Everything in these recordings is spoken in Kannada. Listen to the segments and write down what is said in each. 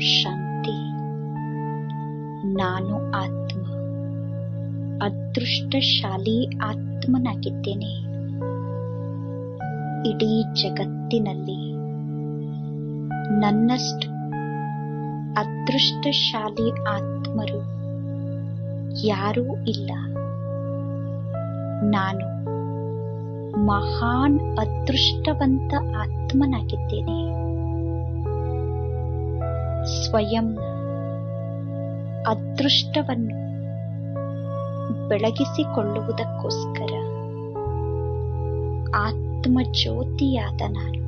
ಶಾಂತಿ. ನಾನು ಆತ್ಮ. ಅದೃಷ್ಟಶಾಲಿ ಆತ್ಮನಾಗಿದ್ದೇನೆ. ಇಡೀ ಜಗತ್ತಿನಲ್ಲಿ ನನ್ನಷ್ಟು ಅದೃಷ್ಟಶಾಲಿ ಆತ್ಮರು ಯಾರೂ ಇಲ್ಲ. ನಾನು ಮಹಾನ್ ಅದೃಷ್ಟವಂತ ಆತ್ಮನಾಗಿದ್ದೇನೆ. ಸ್ವಯಂ ಅದೃಷ್ಟವನ್ನು ಬೆಳಗಿಸಿಕೊಳ್ಳುವುದಕ್ಕೋಸ್ಕರ ಆತ್ಮ ಜ್ಯೋತಿಯಾದ ನಾನು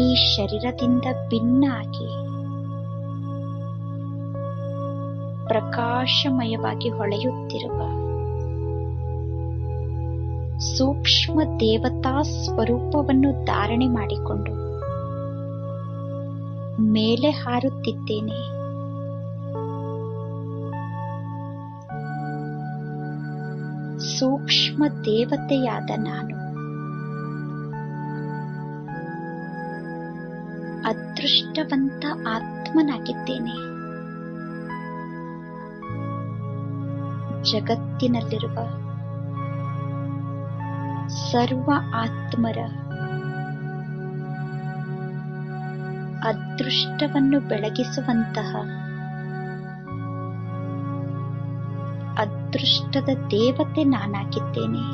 ಈ ಶರೀರದಿಂದ ಭಿನ್ನಾಗಿ ಪ್ರಕಾಶಮಯವಾಗಿ ಹೊಳೆಯುತ್ತಿರುವ ಸೂಕ್ಷ್ಮ ದೇವತಾ ಸ್ವರೂಪವನ್ನು ಧಾರಣೆ ಮಾಡಿಕೊಂಡು ಮೇಲೆ ಹಾರುತ್ತಿದ್ದೇನೆ. ಸೂಕ್ಷ್ಮ ದೇವತೆಯಾದ ನಾನು. ಅದೃಷ್ಟವಂತ ಆತ್ಮನಾಗಿದ್ದೇನೆ. ಜಗತ್ತಿನಲ್ಲಿರುವ ಸರ್ವ ಆತ್ಮರ ಅದೃಷ್ಟವನ್ನು ಬೆಳಗಿಸುವಂತಹ ಅದೃಷ್ಟದ ದೇವತೆ ನಾನಾಗಿದ್ದೇನೆ.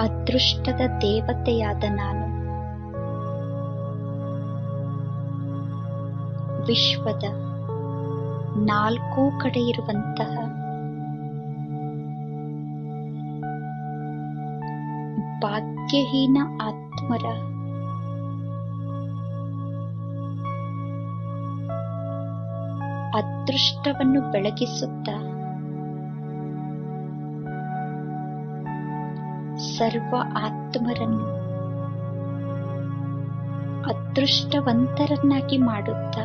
ಅದೃಷ್ಟದ ದೇವತೆಯಾದ ನಾನು ವಿಶ್ವದ ನಾಲ್ಕೂ ಕಡೆ ಇರುವಂತಹ ಭಾಗ್ಯಹೀನ ಆತ್ಮರ. ಅದೃಷ್ಟವನ್ನು ಬೆಳಗಿಸುತ್ತ ಸರ್ವ ಆತ್ಮರನ್ನು ಅದೃಷ್ಟವಂತರನ್ನಾಗಿ ಮಾಡುತ್ತಾ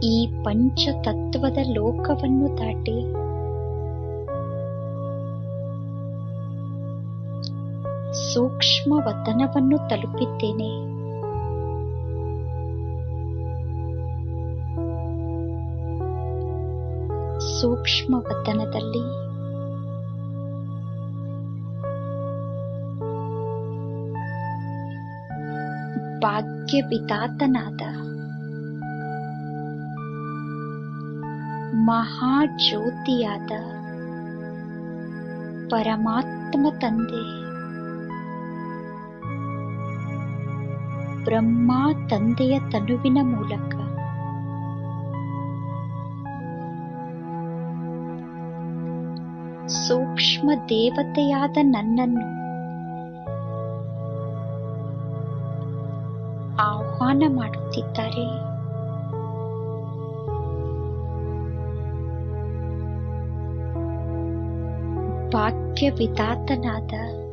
ಈ ಪಂಚತತ್ವದ ಲೋಕವನ್ನು ದಾಟಿ ಸೂಕ್ಷ್ಮ ವತನವನ್ನು ತಲುಪಿದ್ದೇನೆ. ಸೂಕ್ಷ್ಮ ವತನದಲ್ಲಿ ಭಾಗ್ಯವಿದಾತನಾದ ಮಹಾಜ್ಯೋತಿಯಾದ ಪರಮಾತ್ಮ ತಂದೆ. ಬ್ರಹ್ಮ ತಂದೆಯ ತನುವಿನ ಮೂಲಕ. ಸೂಕ್ಷ್ಮ ದೇವತೆಯಾದ ನನ್ನನ್ನು ಆಹ್ವಾನ ಮಾಡುತ್ತಿದ್ದಾರೆ. ಭಾಗ್ಯವಿದಾತನಾದ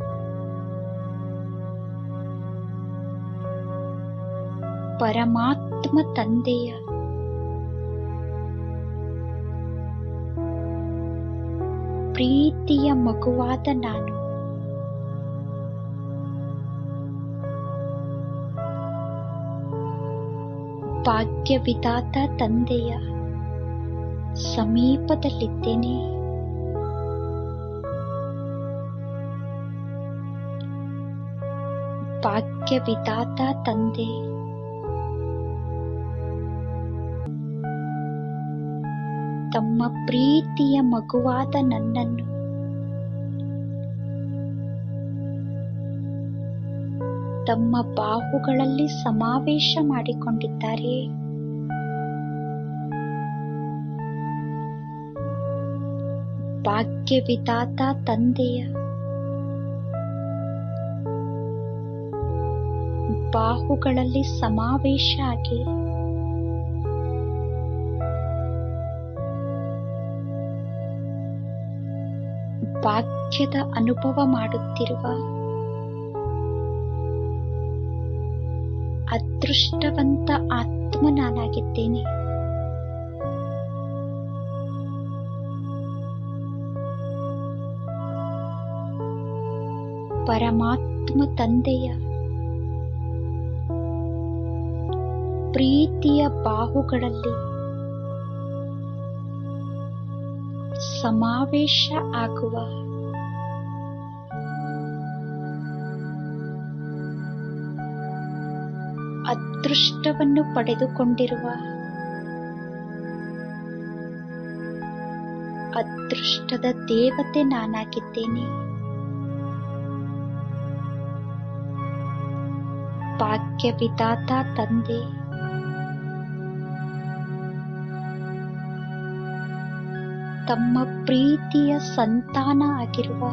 ಪರಮಾತ್ಮ ತಂದೆಯ. ಪ್ರೀತಿಯ ಮಗುವಾದ ನಾನು. ಭಾಗ್ಯವಿದಾತ ತಂದೆಯ. ಸಮೀಪದಲ್ಲಿದ್ದೇನೆ. ಭಾಗ್ಯವಿದಾತ ತಂದೆ. ತಮ್ಮ ಪ್ರೀತಿಯ ಮಗುವಾದ ನನ್ನನ್ನು. ತಮ್ಮ ಬಾಹುಗಳಲ್ಲಿ ಸಮಾವೇಶ ಮಾಡಿಕೊಂಡಿದ್ದಾರೆ ಭಾಗ್ಯವಿದಾತ ತಂದೆಯ. ಬಾಹುಗಳಲ್ಲಿ ಸಮಾವೇಶ ಆಗಿ ಭಾಗ್ಯದ ಅನುಭವ ಮಾಡುತ್ತಿರುವ ಅದೃಷ್ಟವಂತ ಆತ್ಮ ನಾನಾಗಿದ್ದೇನೆ ಪರಮಾತ್ಮ ತಂದೆಯ ಪ್ರೀತಿಯ ಬಾಹುಗಳಲ್ಲಿ ಸಮಾವೇಶ ಆಗುವ. ಅದೃಷ್ಟವನ್ನು ಪಡೆದುಕೊಂಡಿರುವ. ಅದೃಷ್ಟದ ದೇವತೆ ನಾನಾಗಿದ್ದೇನೆ. ಭಾಗ್ಯ ವಿಧಾತ ತಂದೆ. ತಮ್ಮ ಪ್ರೀತಿಯ ಸಂತಾನ ಆಗಿರುವ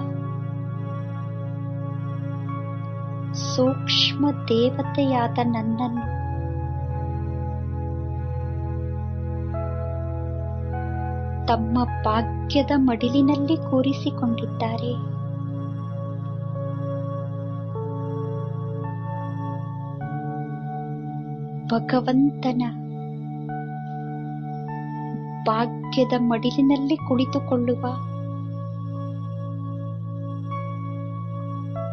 ಸೂಕ್ಷ್ಮ ದೇವತೆಯಾದ ನನ್ನನ್ನು ತಮ್ಮ ಭಾಗ್ಯದ ಮಡಿಲಿನಲ್ಲಿ ಕೂರಿಸಿಕೊಂಡಿದ್ದಾರೆ. ಭಗವಂತನ ಭಾಗ್ಯದ ಮಡಿಲಿನಲ್ಲಿ ಕುಳಿತುಕೊಳ್ಳುವ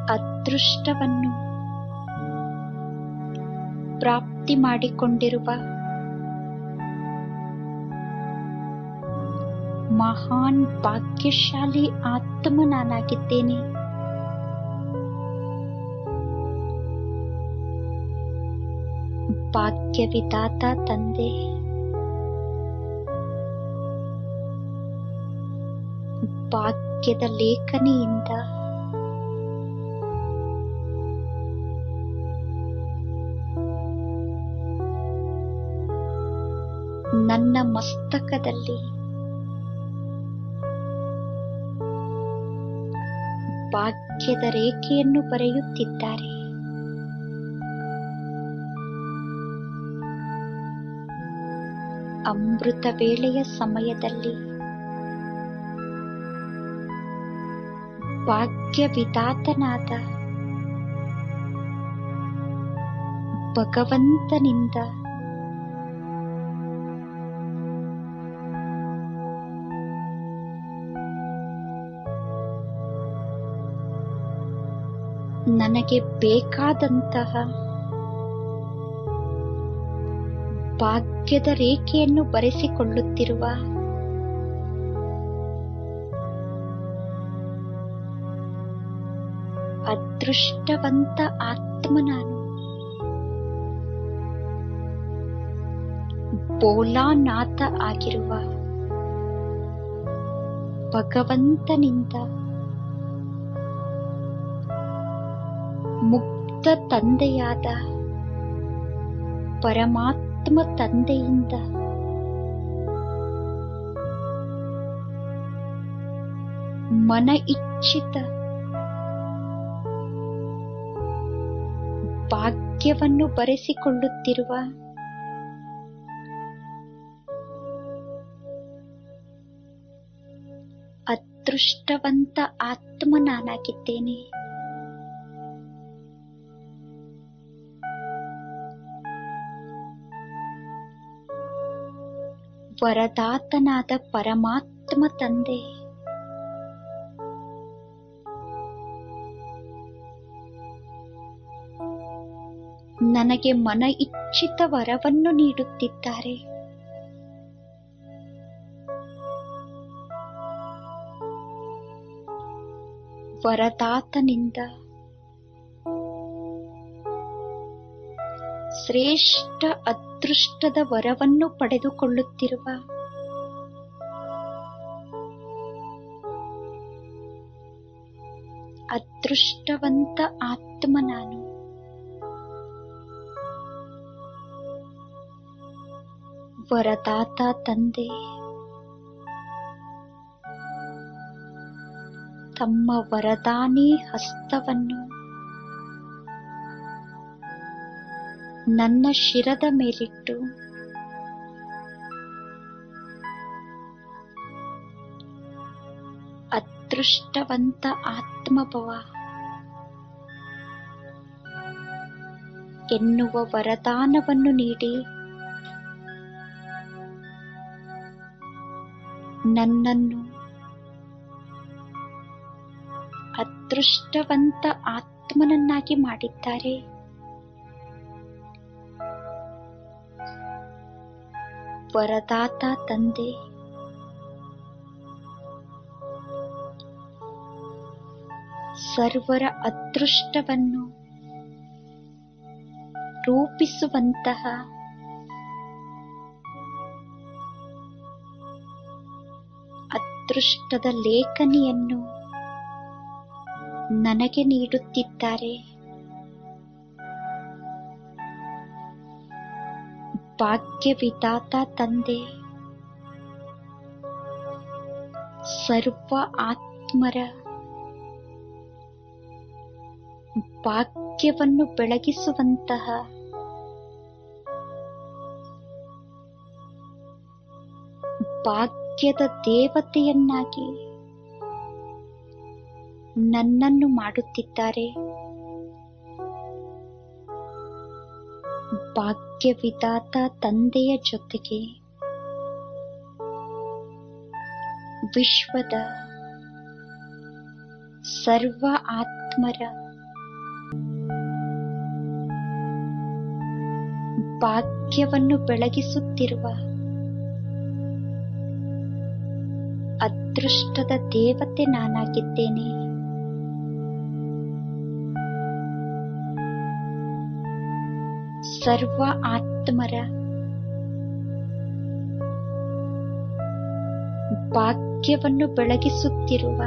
ಅದೃಷ್ಟವನ್ನು ಪ್ರಾಪ್ತಿ ಮಾಡಿಕೊಂಡಿರುವ ಮಹಾನ್ ಭಾಗ್ಯಶಾಲಿ ಆತ್ಮ ನಾನಾಗಿದ್ದೇನೆ ಭಾಗ್ಯವಿದಾತ ತಂದೆ. ಭಾಗ್ಯದ ಲೇಖನಿಯಿಂದ. ನನ್ನ ಮಸ್ತಕದಲ್ಲಿ ಭಾಗ್ಯದ ರೇಖೆಯನ್ನು ಬರೆಯುತ್ತಿದ್ದಾರೆ. ಅಮೃತ ವೇಳೆಯ ಸಮಯದಲ್ಲಿ ಭಾಗ್ಯ ವಿಧಾತನಾದ ಭಗವಂತನಿಂದ. ನನಗೆ ಬೇಕಾದಂತಹ ಭಾಗ್ಯದ ರೇಖೆಯನ್ನು ಬರೆಸಿಕೊಳ್ಳುತ್ತಿರುವ ಅದೃಷ್ಟವಂತ ಆತ್ಮ ನಾನು. ಬೋಲಾನಾಥ ಆಗಿರುವ ಭಗವಂತನಿಂದ ಮುಕ್ತ ತಂದೆಯಾದ ಪರಮಾತ್ಮ ತಂದೆಯಿಂದ ಮನ ಇಚ್ಛಿತ ಭಾಗ್ಯವನ್ನು ಬರೆಸಿಕೊಳ್ಳುತ್ತಿರುವ ಅದೃಷ್ಟವಂತ ಆತ್ಮ ನಾನಾಗಿದ್ದೇನೆ ವರದಾತನಾದ ಪರಮಾತ್ಮ ತಂದೆ. ನನಗೆ ಮನ ಇಚ್ಛಿತ ವರವನ್ನು ನೀಡುತ್ತಿದ್ದಾರೆ. ವರದಾತನಿಂದ ಶ್ರೇಷ್ಠ ಅದೃಷ್ಟದ ವರವನ್ನು ಪಡೆದುಕೊಳ್ಳುತ್ತಿರುವ ಅದೃಷ್ಟವಂತ ಆತ್ಮ ನಾನು. ವರದಾತ ತಂದೆ ತಮ್ಮ ವರದಾನಿ ಹಸ್ತವನ್ನು ನನ್ನ ಶಿರದ ಮೇಲಿಟ್ಟು ಅದೃಷ್ಟವಂತ ಆತ್ಮಭವ ಎನ್ನುವ ವರದಾನವನ್ನು ನೀಡಿ ನನ್ನನ್ನು. ಅದೃಷ್ಟವಂತ ಆತ್ಮನನ್ನಾಗಿ ಮಾಡಿದ್ದಾರೆ. ವರದಾತ ತಂದೆ. ಸರ್ವರ ಅದೃಷ್ಟವನ್ನು ರೂಪಿಸುವಂತಹ ಅದೃಷ್ಟದ ಲೇಖನಿಯನ್ನು ನನಗೆ ನೀಡುತ್ತಿದ್ದಾರೆ. ಭಾಗ್ಯವಿದಾತ ತಂದೆ ಸರ್ವ ಆತ್ಮರ ಭಾಗ್ಯವನ್ನು ಬೆಳಗಿಸುವಂತಹ ಭಾಗ್ಯದ ದೇವತೆಯನ್ನಾಗಿ ನನ್ನನ್ನು ಮಾಡುತ್ತಿದ್ದಾರೆ. ಭಾಗ್ಯವಿದಾತ ತಂದೆಯ ಜೊತೆಗೆ ವಿಶ್ವದ ಸರ್ವ ಆತ್ಮರ ಭಾಗ್ಯವನ್ನು ಬೆಳಗಿಸುತ್ತಿರುವ ಅದೃಷ್ಟದ ದೇವತೆ ನಾನಾಗಿದ್ದೇನೆ. ಸರ್ವ ಆತ್ಮರ ಭಾಗ್ಯವನ್ನು ಬೆಳಗಿಸುತ್ತಿರುವ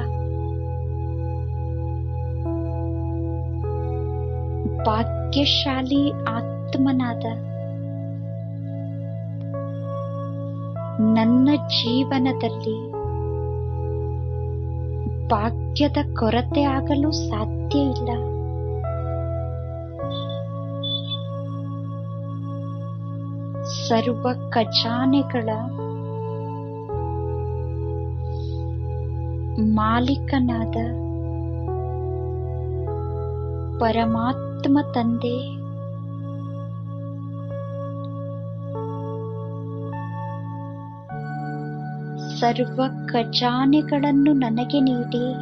ಭಾಗ್ಯಶಾಲಿ ಆತ್ಮನಾದ ನನ್ನ ಜೀವನದಲ್ಲಿ ಭಾಗ್ಯದ ಕೊರತೆ ಆಗಲು ಸಾಧ್ಯ ಇಲ್ಲ. ಸರ್ವ ಖಜಾನೆಗಳ ಮಾಲೀಕನಾದ ಪರಮಾತ್ಮ ತಂದೆ ಸರ್ವ ಖಜಾನೆಗಳನ್ನು ನನಗೆ ನೀಡಿ.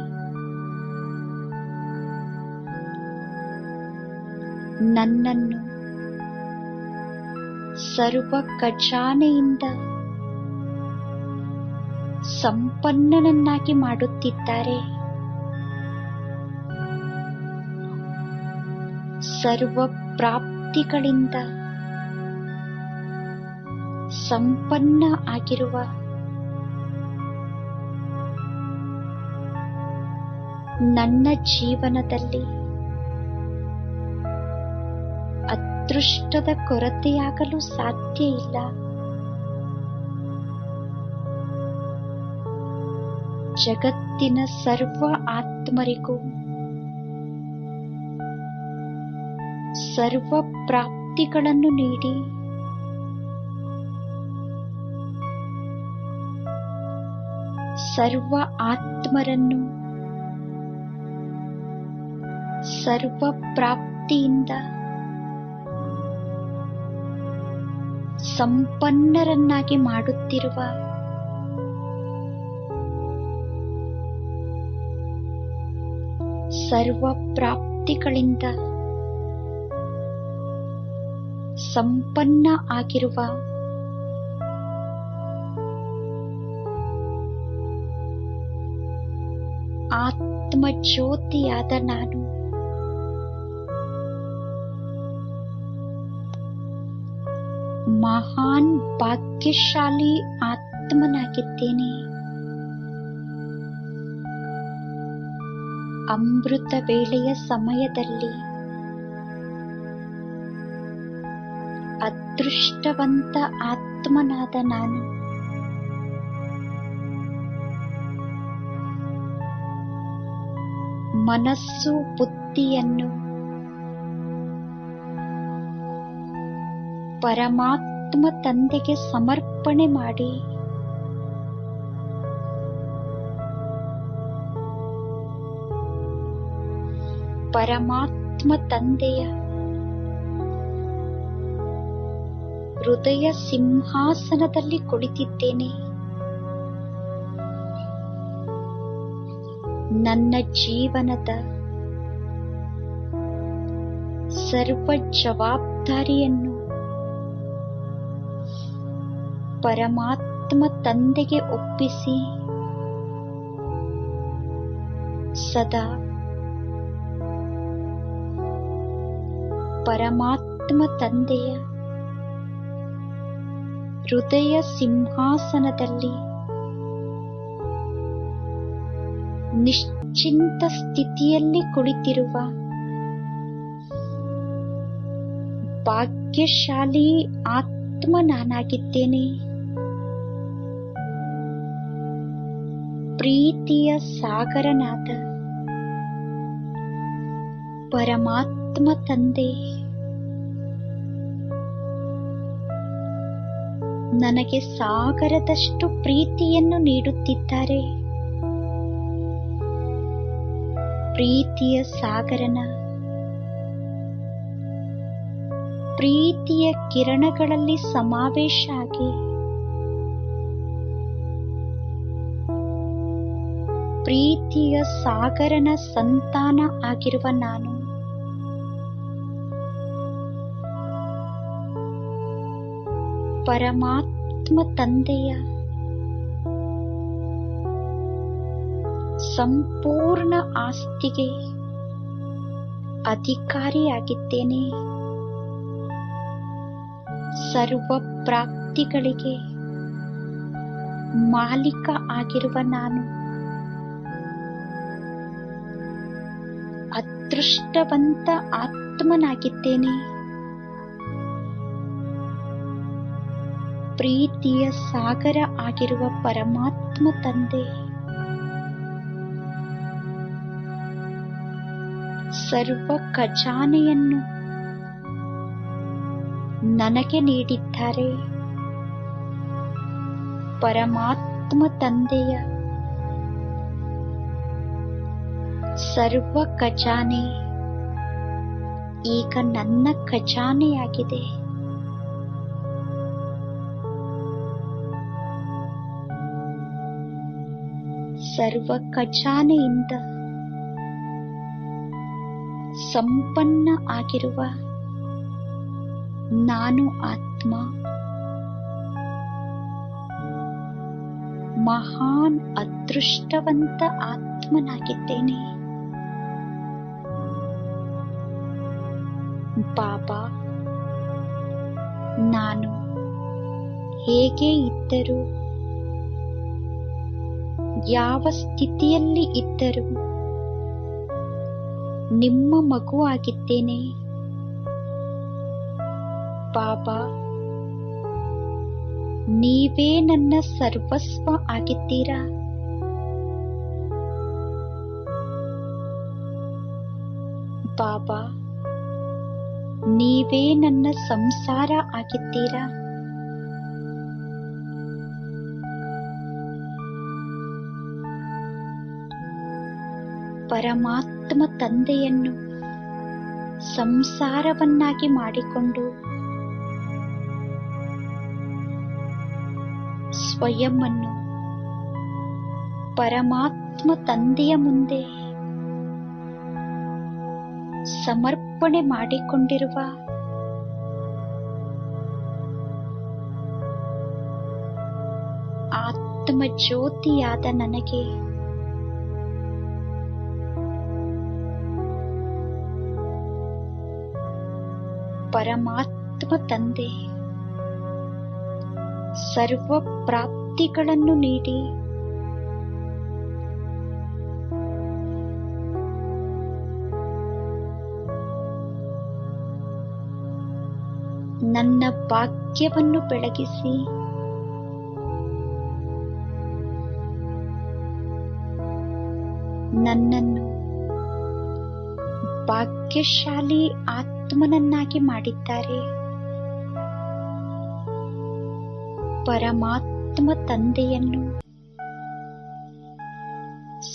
ನನ್ನನ್ನು ಸರ್ವ ಖಜಾನೆಯಿಂದ ಸಂಪನ್ನನನ್ನಾಗಿ ಮಾಡುತ್ತಿದ್ದಾರೆ. ಸರ್ವ ಪ್ರಾಪ್ತಿಗಳಿಂದ ಸಂಪನ್ನ ಆಗಿರುವ ನನ್ನ ಜೀವನದಲ್ಲಿ ಅದೃಷ್ಟದ ಕೊರತೆಯಾಗಲು ಸಾಧ್ಯ ಇಲ್ಲ. ಜಗತ್ತಿನ ಸರ್ವ ಆತ್ಮರಿಗೂ ಸರ್ವ ಪ್ರಾಪ್ತಿಗಳನ್ನು ನೀಡಿ ಸರ್ವ ಆತ್ಮರನ್ನು ಸರ್ವ ಪ್ರಾಪ್ತಿಯಿಂದ ಸಂಪನ್ನರನ್ನಾಗಿ ಮಾಡುತ್ತಿರುವ ಸರ್ವ ಪ್ರಾಪ್ತಿಗಳಿಂದ ಸಂಪನ್ನ ಆಗಿರುವ ಆತ್ಮ ಜ್ಯೋತಿಯಾದ ನಾನು. ಮಹಾನ್ ಭಾಗ್ಯಶಾಲಿ ಆತ್ಮನಾಗಿದ್ದೇನೆ. ಅಮೃತ ವೇಳೆಯ ಸಮಯದಲ್ಲಿ ಅದೃಷ್ಟವಂತ ಆತ್ಮನಾದ ನಾನು ಮನಸ್ಸು ಬುದ್ಧಿಯನ್ನು ಪರಮಾತ್ಮ ತಂದೆಗೆ ಸಮರ್ಪಣೆ ಮಾಡಿ. ಪರಮಾತ್ಮ ತಂದೆಯ ಹೃದಯ ಸಿಂಹಾಸನದಲ್ಲಿ ಕುಳಿತಿದ್ದೇನೆ ನನ್ನ ಜೀವನದ ಸರ್ವ ಜವಾಬ್ದಾರಿಯನ್ನು ಪರಮಾತ್ಮ ತಂದೆಗೆ ಒಪ್ಪಿಸಿ. ಸದಾ ಪರಮಾತ್ಮ ತಂದೆಯ ಹೃದಯ ಸಿಂಹಾಸನದಲ್ಲಿ ನಿಶ್ಚಿಂತ ಸ್ಥಿತಿಯಲ್ಲಿ ಕುಳಿತಿರುವ ಭಾಗ್ಯಶಾಲಿ ಆತ್ಮ ನಾನಾಗಿದ್ದೇನೆ ಪ್ರೀತಿಯ ಸಾಗರನಾದ ಪರಮಾತ್ಮ ತಂದೆ ನನಗೆ ಸಾಗರದಷ್ಟು ಪ್ರೀತಿಯನ್ನು ನೀಡುತ್ತಿದ್ದಾರೆ. ಪ್ರೀತಿಯ ಸಾಗರನ ಪ್ರೀತಿಯ ಕಿರಣಗಳಲ್ಲಿ ಸಮಾವೇಶ ಆಗಿ ಪ್ರೀತಿಯ ಸಾಗರನ ಸಂತಾನ ಆಗಿರುವ ನಾನು. ಪರಮಾತ್ಮ ತಂದೆಯ ಸಂಪೂರ್ಣ ಆಸ್ತಿಗೆ ಅಧಿಕಾರಿಯಾಗಿದ್ದೇನೆ. ಸರ್ವ ಪ್ರಾಪ್ತಿಗಳಿಗೆ ಮಾಲೀಕ ಆಗಿರುವ ನಾನು. ಅದೃಷ್ಟವಂತ ಆತ್ಮನಾಗಿದ್ದೇನೆ. ಪ್ರೀತಿಯ ಸಾಗರ ಆಗಿರುವ ಪರಮಾತ್ಮ ತಂದೆ. ಸರ್ವ ಖಜಾನೆಯನ್ನು ನನಗೆ ನೀಡಿದ್ದಾರೆ. ಪರಮಾತ್ಮ ತಂದೆಯ ಸರ್ವ ಖಜಾನೆ ಈಗ ನನ್ನ ಖಜಾನೆಯಾಗಿದೆ. ಸರ್ವ ಖಜಾನೆಯಿಂದ ಸಂಪನ್ನ ಆಗಿರುವ ನಾನು ಆತ್ಮ ಮಹಾನ್ ಅದೃಷ್ಟವಂತ ಆತ್ಮನಾಗಿದ್ದೇನೆ. ಬಾಬಾ ನಾನು ಹೇಗೆ ಇದ್ದರೂ, ಯಾವ ಸ್ಥಿತಿಯಲ್ಲಿ ಇದ್ದರೂ ನಿಮ್ಮ ಮಗು ಆಗಿದ್ದೇನೆ. ಬಾಬಾ ನೀವೇ ನನ್ನ ಸರ್ವಸ್ವ ಆಗಿದ್ದೀರಾ? ಬಾಬಾ ನೀವೇ ನನ್ನ ಸಂಸಾರ ಆಗಿದ್ದೀರಾ? ಪರಮಾತ್ಮ ತಂದೆಯನ್ನು ಸಂಸಾರವನ್ನಾಗಿ ಮಾಡಿಕೊಂಡು ಸ್ವಯಂನ್ನು ಪರಮಾತ್ಮ ತಂದೆಯ ಮುಂದೆ ಸಮರ್ಪಣೆ ಮಾಡಿಕೊಂಡಿರುವ ಆತ್ಮ ಜ್ಯೋತಿಯಾದ ನನಗೆ ಪರಮಾತ್ಮ ತಂದೆ ಸರ್ವ ಪ್ರಾಪ್ತಿಗಳನ್ನು ನೀಡಿ ನನ್ನ ಭಾಗ್ಯವನ್ನು ಬೆಳಗಿಸಿ. ನನ್ನನ್ನು ಭಾಗ್ಯಶಾಲಿ ಆತ್ಮನನ್ನಾಗಿ ಮಾಡಿದ್ದಾರೆ. ಪರಮಾತ್ಮ ತಂದೆಯನ್ನು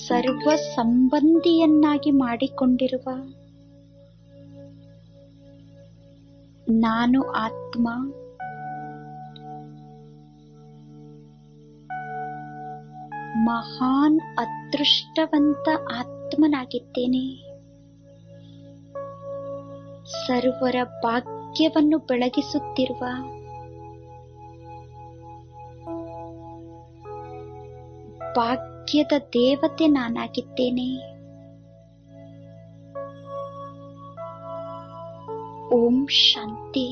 ಸರ್ವ ಸಂಬಂಧಿಯನ್ನಾಗಿ ಮಾಡಿಕೊಂಡಿರುವ ನಾನು ಆತ್ಮ. ಮಹಾನ್ ಅದೃಷ್ಟವಂತ ಆತ್ಮನಾಗಿದ್ದೇನೆ. ಸರ್ವರ ಭಾಗ್ಯವನ್ನು ಬೆಳಗಿಸುತ್ತಿರುವ ಭಾಗ್ಯದ ದೇವತೆ ನಾನಾಗಿದ್ದೇನೆ. ಓಂ ಶಾಂತಿ